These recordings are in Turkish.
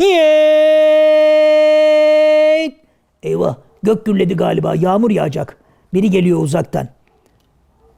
Yeeeet! Eyvah gök gürledi galiba yağmur yağacak. Biri geliyor uzaktan.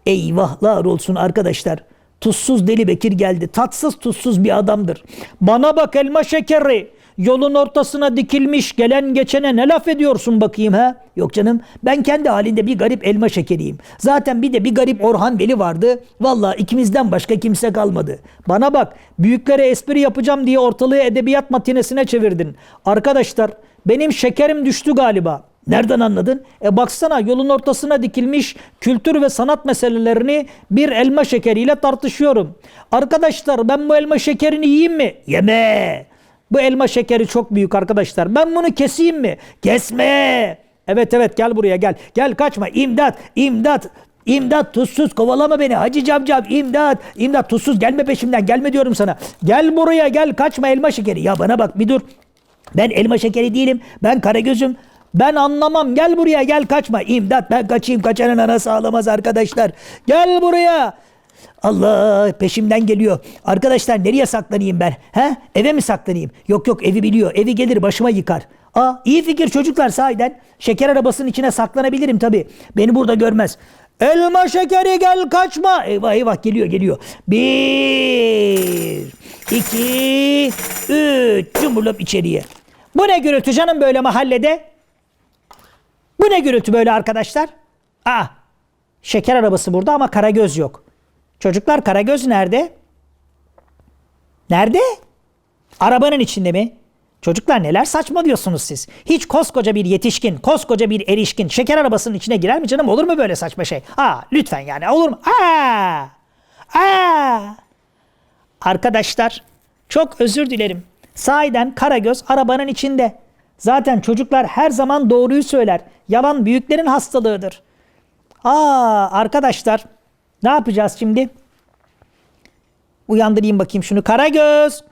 Eyvahlar olsun arkadaşlar. Tuzsuz Deli Bekir geldi. Tatsız tuzsuz bir adamdır. Bana bak elma şekeri. Yolun ortasına dikilmiş gelen geçene ne laf ediyorsun bakayım ha? Yok canım ben kendi halinde bir garip elma şekeriyim. Zaten bir de bir garip Orhan Veli vardı. Vallahi ikimizden başka kimse kalmadı. Bana bak büyüklere espri yapacağım diye ortalığı edebiyat matinesine çevirdin. Arkadaşlar benim şekerim düştü galiba. Nereden anladın? E baksana yolun ortasına dikilmiş kültür ve sanat meselelerini bir elma şekeriyle tartışıyorum. Arkadaşlar ben bu elma şekerini yiyeyim mi? Yeme. Bu elma şekeri çok büyük arkadaşlar. Ben bunu keseyim mi? Kesme. Evet evet gel buraya gel. Gel kaçma. İmdat, imdat. İmdat tuzsuz. Kovalama beni. Hacı Camcam imdat. İmdat tuzsuz. Gelme peşimden gelme diyorum sana. Gel buraya gel. Kaçma elma şekeri. Ya bana bak bir dur. Ben elma şekeri değilim. Ben karagözüm ben anlamam. Gel buraya gel. Kaçma. İmdat ben kaçayım. Kaçanın anası ağlamaz arkadaşlar. Gel buraya Allah peşimden geliyor. Arkadaşlar nereye saklanayım ben? He? Eve mi saklanayım? Yok yok evi biliyor. Evi gelir başıma yıkar. Aa iyi fikir çocuklar sahiden. Şeker arabasının içine saklanabilirim tabii. Beni burada görmez. Elma şekeri gel kaçma. Eyvah eyvah geliyor geliyor. Bir, iki, üç. Cumburlop içeriye. Bu ne gürültü canım böyle mahallede? Bu ne gürültü böyle arkadaşlar? Aa, şeker arabası burada ama Karagöz yok. Çocuklar Karagöz nerede? Nerede? Arabanın içinde mi? Çocuklar neler saçmalıyorsunuz siz? Hiç koskoca bir yetişkin, koskoca bir erişkin şeker arabasının içine girer mi canım? Olur mu böyle saçma şey? Aa, lütfen yani olur mu? Aa! Aa! Arkadaşlar çok özür dilerim. Sahiden Karagöz arabanın içinde. Zaten çocuklar her zaman doğruyu söyler. Yalan büyüklerin hastalığıdır. Aa arkadaşlar ne yapacağız şimdi? Uyandırayım bakayım şunu. Karagöz.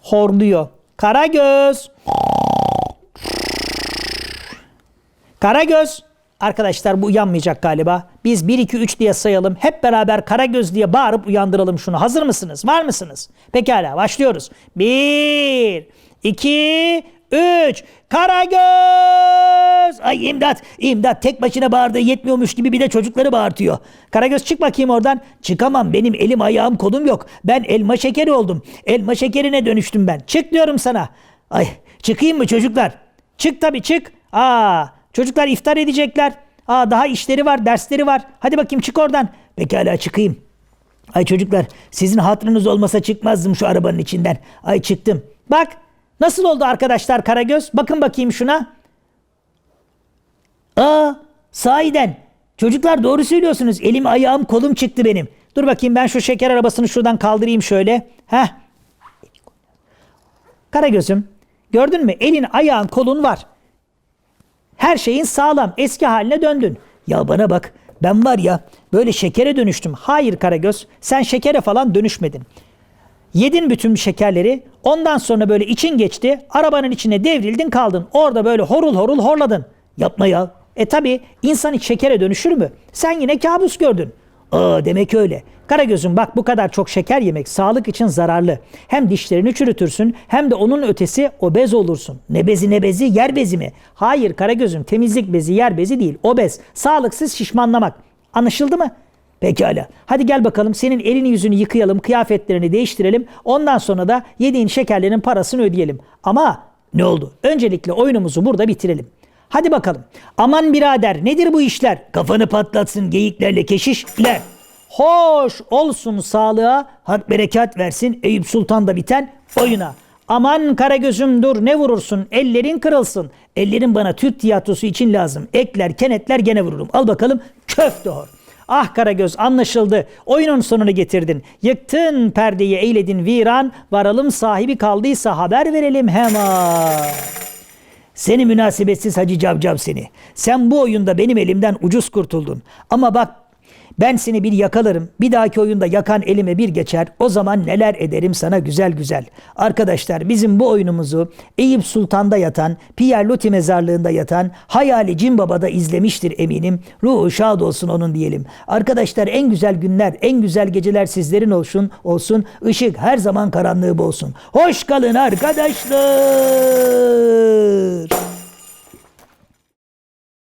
Horluyor. Karagöz. Karagöz. Arkadaşlar bu uyanmayacak galiba. Biz 1 2 3 diye sayalım. Hep beraber Karagöz diye bağırıp uyandıralım şunu. Hazır mısınız? Var mısınız? Pekala başlıyoruz. 1 2 3 Karagöz! Ay imdat, imdat tek başına bağırdığı yetmiyormuş gibi bir de çocukları bağırtıyor. Karagöz çık bakayım oradan. Çıkamam benim elim ayağım kolum yok. Ben elma şekeri oldum. Elma şekerine dönüştüm ben. Çık diyorum sana. Ay çıkayım mı çocuklar? Çık tabii çık. Aa çocuklar iftar edecekler. Aa daha işleri var, dersleri var. Hadi bakayım çık oradan. Pekala çıkayım. Ay çocuklar sizin hatırınız olmasa çıkmazdım şu arabanın içinden. Ay çıktım. Bak nasıl oldu arkadaşlar Karagöz? Bakın bakayım şuna. Aa sahiden. Çocuklar doğru söylüyorsunuz. Elim ayağım kolum çıktı benim. Dur bakayım ben şu şeker arabasını şuradan kaldırayım şöyle. Heh. Karagöz'üm gördün mü elin ayağın kolun var. Her şeyin sağlam. Eski haline döndün. Ya bana bak. Ben var ya böyle şekere dönüştüm. Hayır Karagöz. Sen şekere falan dönüşmedin. Yedin bütün şekerleri. Ondan sonra böyle için geçti. Arabanın içine devrildin kaldın. Orada böyle horul horul horladın. Yapma ya. E tabi insan hiç şekere dönüşür mü? Sen yine kabus gördün. Aa demek öyle. Karagöz'üm bak bu kadar çok şeker yemek sağlık için zararlı. Hem dişlerini çürütürsün hem de onun ötesi obez olursun. Ne bezi ne bezi yer bezi mi? Hayır Karagöz'üm temizlik bezi yer bezi değil obez. Sağlıksız şişmanlamak. Anlaşıldı mı? Pekala. Hadi gel bakalım senin elini yüzünü yıkayalım, kıyafetlerini değiştirelim. Ondan sonra da yediğin şekerlerin parasını ödeyelim. Ama ne oldu? Öncelikle oyunumuzu burada bitirelim. Hadi bakalım. Aman birader nedir bu işler? Kafanı patlatsın geyiklerle keşişler. Hoş olsun sağlığa, hak berekat versin Eyüp Sultan da biten oyuna. Aman Karagöz'üm dur ne vurursun ellerin kırılsın. Ellerin bana Türk tiyatrosu için lazım. Ekler kenetler gene vururum. Al bakalım köfte hor. Ah Karagöz anlaşıldı. Oyunun sonunu getirdin. Yıktın perdeyi eyledin viran. Varalım sahibi kaldıysa haber verelim hemen. Seni münasebetsiz Hacı Cavcav seni. Sen bu oyunda benim elimden ucuz kurtuldun. Ama bak Ben seni bir yakalarım. Bir dahaki oyunda yakan elime bir geçer. O zaman neler ederim sana güzel güzel. Arkadaşlar bizim bu oyunumuzu Eyüp Sultan'da yatan, Pierre Loti mezarlığında yatan Hayali Cin Baba'da izlemiştir eminim. Ruhu şad olsun onun diyelim. Arkadaşlar en güzel günler, en güzel geceler sizlerin olsun. olsun. Işık her zaman karanlığı bolsun. Hoş kalın arkadaşlar.